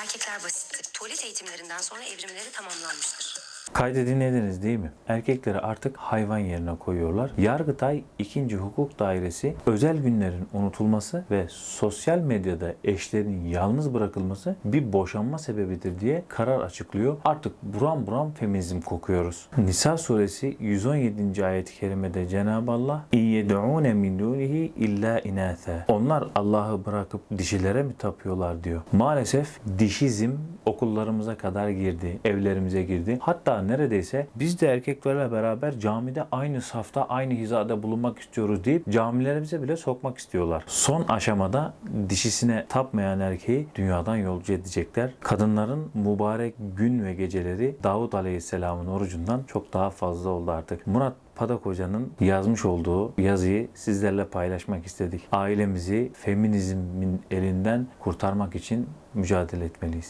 Erkekler basittir. Tuvalet eğitimlerinden sonra evrimleri tamamlanmıştır. Kaydı dinlediniz değil mi? Erkekleri artık hayvan yerine koyuyorlar. Yargıtay 2. Hukuk Dairesi özel günlerin unutulması ve sosyal medyada eşlerin yalnız bırakılması bir boşanma sebebidir diye karar açıklıyor. Artık buram buram feminizm kokuyoruz. Nisa suresi 117. ayet-i kerimede Cenab-ı Allah İyyed'ûne min dûnihi illa inâfe. Onlar Allah'ı bırakıp dişilere mi tapıyorlar diyor. Maalesef dişizm okullarımıza kadar girdi, evlerimize girdi. Hatta neredeyse biz de erkeklerle beraber camide aynı safta, aynı hizada bulunmak istiyoruz deyip camilerimize bile sokmak istiyorlar. Son aşamada dişisine tapmayan erkeği dünyadan yolcu edecekler. Kadınların mübarek gün ve geceleri Davud Aleyhisselam'ın orucundan çok daha fazla oldu artık. Murat Padak Hoca'nın yazmış olduğu yazıyı sizlerle paylaşmak istedik. Ailemizi feminizmin elinden kurtarmak için mücadele etmeliyiz.